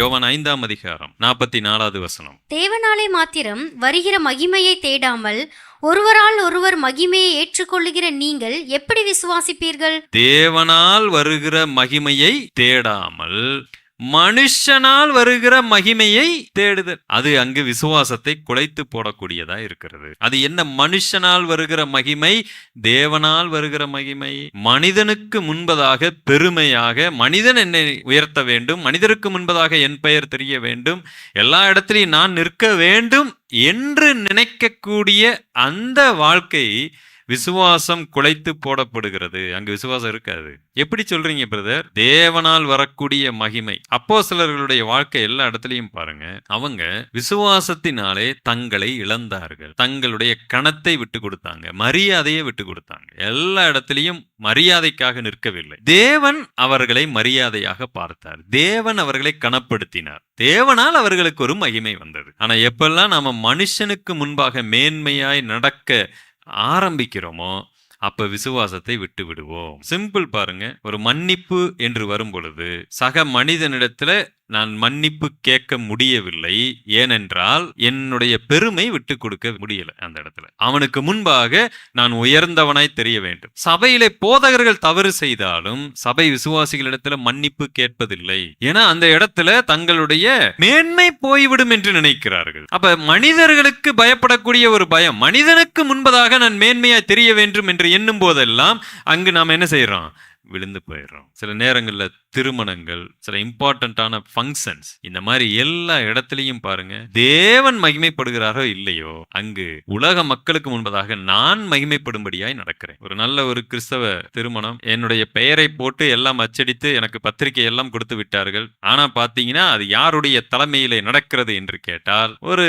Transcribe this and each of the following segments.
யோவான் ஐந்தாம் அதிகாரம் நாற்பத்தி நாலாவது வசனம். தேவனாலே மாத்திரம் வருகிற மகிமையை தேடாமல் ஒருவரால் ஒருவர் மகிமையை ஏற்றுக்கொள்ளுகிற நீங்கள் எப்படி விசுவாசிப்பீர்கள்? தேவனால் வருகிற மகிமையை தேடாமல் மனுஷனால் வருகிற மகிமையை தேடுதல். அது அங்கு விசுவாசத்தை குலைத்து போடக்கூடியதா இருக்கிறது. அது என்ன? மனுஷனால் வருகிற மகிமை தேவனால் வருகிற மகிமை. மனிதனுக்கு முன்பதாக பெருமையாக மனிதன் என்னை உயர்த்த வேண்டும் மனிதருக்கு முன்பதாக என் பெயர் தெரிய வேண்டும் எல்லா இடத்திலையும் நான் நிற்க வேண்டும் என்று நினைக்கக்கூடிய அந்த வாழ்க்கை விசுவாசம் குலைத்து போடப்படுகிறது. அங்கு விசுவாசம் இருக்காது. எப்படி சொல்றீங்க பிரதர்? தேவனால் வரக்கூடிய மகிமை. அப்போ சிலர்களுடைய வாழ்க்கை எல்லா இடத்துலையும் பாருங்க. அவங்க விசுவாசத்தினாலே தங்களை இழந்தார்கள். தங்களுடைய கணத்தை விட்டு கொடுத்தாங்க. மரியாதையை விட்டு கொடுத்தாங்க. எல்லா இடத்துலையும் மரியாதைக்காக நிற்கவில்லை. தேவன் அவர்களை மரியாதையாக பார்த்தார். தேவன் அவர்களை கனப்படுத்தினார். தேவனால் அவர்களுக்கு ஒரு மகிமை வந்தது. ஆனா எப்பெல்லாம் நாம மனுஷனுக்கு முன்பாக மேன்மையாய் நடக்க ஆரம்பிக்கிறோமோ அப்ப விசுவாசத்தை விட்டு விடுவோம் சிம்பிள் பாருங்க ஒரு மன்னிப்பு என்று வரும் பொழுது சக மனிதனிடத்துல நான் மன்னிப்பு கேட்க முடியவில்லை. ஏனென்றால் என்னுடைய பெருமை விட்டு கொடுக்க முடியல அந்த இடத்துல. அவனுக்கு முன்பாக நான் உயர்ந்தவனாய் தெரிய வேண்டும். சபையிலே போதகர்கள் தவறு செய்தாலும் சபை விசுவாசிகளிடத்துல மன்னிப்பு கேட்பதில்லை. ஏன்னா அந்த இடத்துல தங்களுடைய மேன்மை போய்விடும் என்று நினைக்கிறார்கள். அப்ப மனிதர்களுக்கு பயப்படக்கூடிய ஒரு பயம் மனிதனுக்கு முன்பதாக நான் மேன்மையாய் தெரிய வேண்டும் என்று எண்ணும் போதெல்லாம் அங்கு நாம் என்ன செய்யறோம் விழுந்து போயிடுறோம் சில நேரங்களில் திருமணங்கள் சில இம்பார்ட்டண்ட்டான ஃபங்க்ஷன்ஸ் இந்த மாதிரி எல்லா இடத்துலையும் பாருங்க தேவன் மகிமைப்படுகிறாரோ இல்லையோ அங்கு உலக மக்களுக்கு முன்பதாக நான் மகிமைப்படும்படியாய் நடக்கிறேன். ஒரு நல்ல ஒரு கிறிஸ்தவ திருமணம் என்னுடைய பெயரை போட்டு எல்லாம் அச்சடித்து எனக்கு பத்திரிகை எல்லாம் கொடுத்து விட்டார்கள். ஆனா பாத்தீங்கன்னா அது யாருடைய தலைமையிலே நடக்கிறது என்று கேட்டால் ஒரு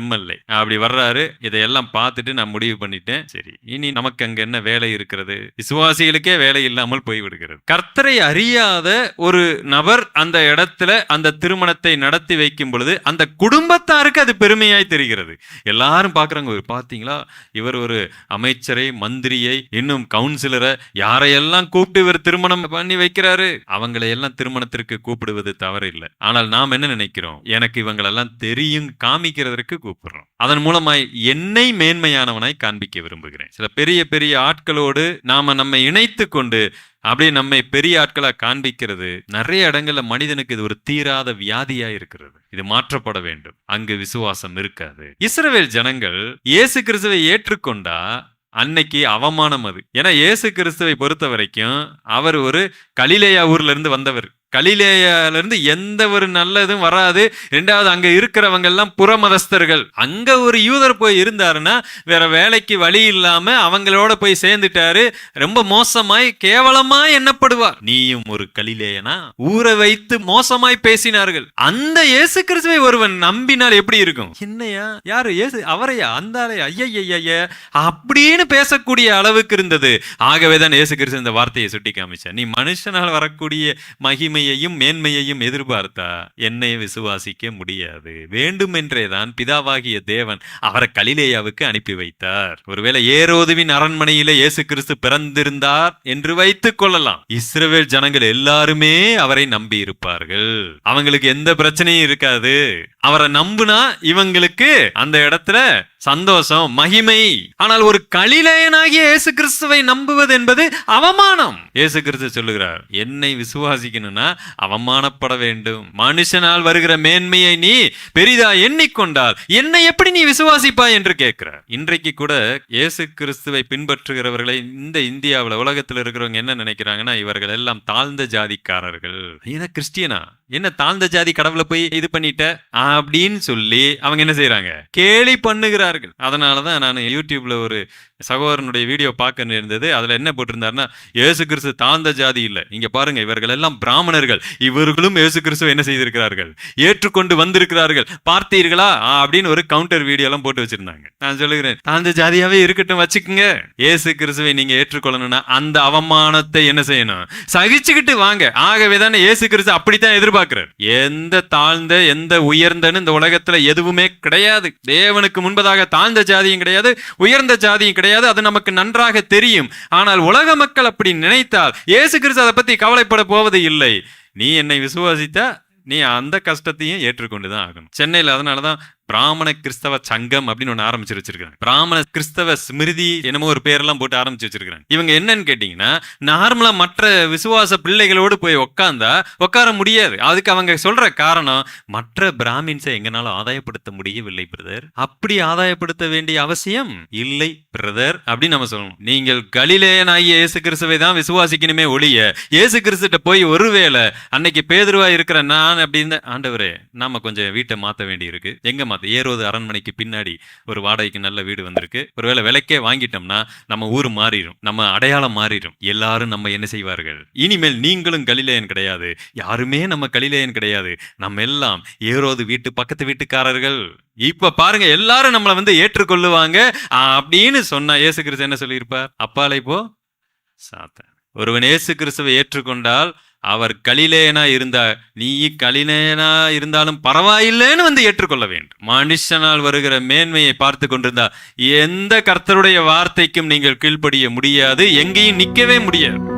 எம்எல்ஏ. அப்படி வர்றாரு இதையெல்லாம் பார்த்துட்டு நான் முடிவு பண்ணிட்டேன். சரி இனி நமக்கு அங்க என்ன வேலை இருக்கிறது? விசுவாசிகளுக்கே வேலை இல்லாமல் போய்விடுகிறது. கர்த்தரை அறியாத ஒரு நபர் அந்த இடத்துல அந்த திருமணத்தை நடத்தி வைக்கும் பொழுது அந்த குடும்பத்தாருக்கு அது பெருமையாய் தெரிகிறது. எல்லாரும் பாக்குறாங்க பார்த்தீங்களா? பாத்தீங்களா இவர் ஒரு அமைச்சரை மந்திரியை இன்னும் கவுன்சிலரை யாரையெல்லாம் கூப்பிட்டு இவர் திருமணம் பண்ணி வைக்கிறாரு? அவங்களை எல்லாம் திருமணத்திற்கு கூப்பிடுவது தவறு இல்லை ஆனால் நாம் என்ன நினைக்கிறோம்? எனக்கு இவங்களெல்லாம் தெரியும் காமிக்கிறதற்கு கூப்பிடுறோம். அதன் மூலமாய் என்னை மேன்மையானவனாய் காண்பிக்க விரும்புகிறேன். சில பெரிய பெரிய ஆட்களோடு நாம நம்மை இணைத்து கொண்டு அப்படியே நம்மை பெரிய ஆட்களா காண்பிக்கிறது நிறைய இடங்கள்ல மனிதனுக்கு இது ஒரு தீராத வியாதியா இருக்கிறது. இது மாற்றப்பட வேண்டும். அங்கு விசுவாசம் இருக்காது. இஸ்ரவேல் ஜனங்கள் இயேசு கிறிஸ்துவை ஏற்றுக்கொண்டா அன்னைக்கு அவமானம் அது. ஏன்னா இயேசு கிறிஸ்துவை பொறுத்த வரைக்கும் அவர் ஒரு கலிலேயா ஊர்ல இருந்து வந்தவர். கலிலேயால இருந்து எந்த ஒரு நல்லதும் வராது. ரெண்டாவது அங்க இருக்கிறவங்க எல்லாம் புறமதஸ்தர்கள். அங்க ஒரு யூதர் போய் இருந்தாருன்னா வேற வேலைக்கு வழி இல்லாம அவங்களோட போய் சேர்ந்துட்டாரு. ரொம்ப மோசமாய் கேவலமா எண்ணப்படுவார். நீயும் ஒரு கலிலேயனா? ஊரை வைத்து மோசமாய் பேசினார்கள். அந்த இயேசு கிறிஸ்துவை ஒருவன் நம்பினால் எப்படி இருக்கும்? என்னையா? யாரு? இயேசு? அவரையா? அந்த ஆளையா ஐயய்ய. அப்படின்னு பேசக்கூடிய அளவுக்கு இருந்தது. ஆகவே தான் இயேசு கிறிஸ்து இந்த வார்த்தையை சுட்டி காமிச்சார். நீ மனுஷனால் வரக்கூடிய மகிமை மேன்மையையும் எதிர்பார்த்தா என்னை விசுவாசிக்க முடியாது. வேண்டுமென்றே தான் பிதாவாகிய தேவன் அவரை கலிலேயாவுக்கு அனுப்பி வைத்தார். ஒருவேளை ஏரோதுவின் அரண்மனையிலே இயேசு கிறிஸ்து பிறந்திருந்தார் என்று வைத்துக் கொள்ளலாம். இஸ்ரவேல் ஜனங்கள் எல்லாருமே அவரை நம்பி இருப்பார்கள் அவங்களுக்கு எந்த பிரச்சனையும் இருக்காது. அவரை நம்புனா இவங்களுக்கு அந்த இடத்துல சந்தோஷம் மகிமை. ஆனால் ஒரு கலிலேயனாகிய இயேசு கிறிஸ்துவை நம்புவது என்பது அவமானம். இயேசு கிறிஸ்து சொல்லுகிறார் என்னை விசுவாசிக்கணும்னா அவமானப்பட வேண்டும். மனுஷனால் வருகிற மேன்மையை நீ பெரிதா எண்ணிக்கொண்டால் என்னை எப்படி நீ விசுவாசிப்பாய்? என்று கேட்கிறார். இன்றைக்கு கூட இயேசு கிறிஸ்துவை பின்பற்றுகிறவர்களை இந்த இந்தியாவுல உலகத்துல இருக்கிறவங்க என்ன நினைக்கிறாங்கன்னா இவர்கள் எல்லாம் தாழ்ந்த ஜாதிக்காரர்கள். என்ன கிறிஸ்டியனா? என்ன தாழ்ந்த ஜாதி கடவுளை போய் இது பண்ணிட்ட? அப்படின்னு சொல்லி அவங்க என்ன செய்யறாங்க கேலி விட்டார்கள் அதனால தான் நான் யூடியூப்பில் ஒரு சகோதரனுடைய வீடியோ பார்க்க நேர்ந்தது. அதில் என்ன போட்டிருந்தாருன்னா ஏசு கிறிஸ்து தாழ்ந்த ஜாதி இல்லை. இங்கே பாருங்கள் இவர்கள் எல்லாம் பிராமணர்கள். இவர்களும் ஏசு கிறிஸ்துவ என்ன செய்திருக்கிறார்கள்? ஏற்றுக்கொண்டு வந்திருக்கிறார்கள். பார்த்தீர்களா? அப்படின்னு ஒரு கவுண்டர் வீடியோலாம் போட்டு வச்சுருந்தாங்க. நான் சொல்லுகிறேன் தாழ்ந்த ஜாதியாகவே இருக்கட்டும் வச்சுக்கோங்க. ஏசு கிறிஸ்துவை நீங்கள் ஏற்றுக்கொள்ளணும்னா அந்த அவமானத்தை என்ன செய்யணும்? சகிச்சுக்கிட்டு வாங்க. ஆகவே தானே ஏசு கிறிஸ்து அப்படித்தான் எதிர்பார்க்கிறார். எந்த தாழ்ந்த எந்த உயர்ந்தன்னு இந்த உலகத்தில் எதுவுமே கிடையாது. தேவனுக்கு முன்பதாக தாழ்ந்த ஜாதியும் கிடையாது உயர்ந்த ஜாதியும் கிடையாது அது நமக்கு நன்றாக தெரியும். ஆனால் உலக மக்கள் அப்படி நினைத்தால் இயேசு கிறிஸ்து அதை பற்றி கவலைப்பட போவது இல்லை. நீ என்னை விசுவாசித்தா நீ அந்த கஷ்டத்தையும் ஏற்றுக்கொண்டு தான் ஆகணும். சென்னையில் அதனால தான் பிராமண கிறிஸ்தவ சங்கம் அப்படின்னு ஒன்று ஆரம்பிச்சு வச்சிருக்காங்க பிராமண கிறிஸ்தவ ஸ்மிருதி என்னமோ ஒரு பேரெல்லாம் போட்டு ஆரம்பிச்சு வச்சிருக்காங்க இவங்க என்னன்னு கேட்டீங்கன்னா நார்மலா மற்ற விசுவாச பிள்ளைகளோடு போய் உக்காந்தா உட்கார முடியாது. அதுக்கு அவங்க சொல்ற காரணம் மற்ற பிராமின்ஸை எங்கனால ஆதாயப்படுத்த முடியவில்லை பிரதர் அப்படி ஆதாயப்படுத்த வேண்டிய அவசியம் இல்லை பிரதர் அப்படின்னு நம்ம சொல்லணும். நீங்கள் கலிலேயனாகிய இயேசு கிறிஸ்துவை தான் விசுவாசிக்கணுமே ஒழிய இயேசு கிறிஸ்துட்ட போய் ஒருவேளை அன்னைக்கு பேதுருவா இருக்கிற நான் அப்படின்னு ஆண்டவரே நாம கொஞ்சம் வீட்டை மாத்த வேண்டி இருக்கு எங்க அது ஏறுவது அரண்மனைக்கு பின்னாடி ஒரு வாடகைக்கு நல்ல வீடு வந்திருக்கு. ஒருவேளை விலைக்கே வாங்கிட்டோம்னா நம்ம ஊர் மாறிடும் நம்ம அடையாளம் மாறிடும் எல்லாரும் நம்ம என்ன செய்வார்கள்? இனிமேல் நீங்களும் கலிலேயன் கிடையாது. யாருமே நம்ம கலிலேயன் கிடையாது. நம்ம எல்லாம் ஏரோது வீட்டு பக்கத்து வீட்டுக்காரர்கள். இப்ப பாருங்க எல்லாரும் நம்மளை வந்து ஏற்றுக்கொள்ளுவாங்க. அப்படின்னு சொன்னா இயேசு கிறிஸ்து என்ன சொல்லியிருப்பார்? அப்பாலை போ சாத்தான். ஒருவன் இயேசு கிறிஸ்துவை ஏற்றுக்கொண்டால் அவர் கலிலேனா இருந்தா நீ கலிலேனா இருந்தாலும் பரவாயில்லைன்னு வந்து ஏற்றுக்கொள்ள வேண்டும். மனுஷனால் வருகிற மேன்மையை பார்த்து கொண்டிருந்தா எந்த கர்த்தருடைய வார்த்தைக்கும் நீங்கள் கீழ்ப்படிய முடியாது எங்கேயும் நிற்கவே முடியாது.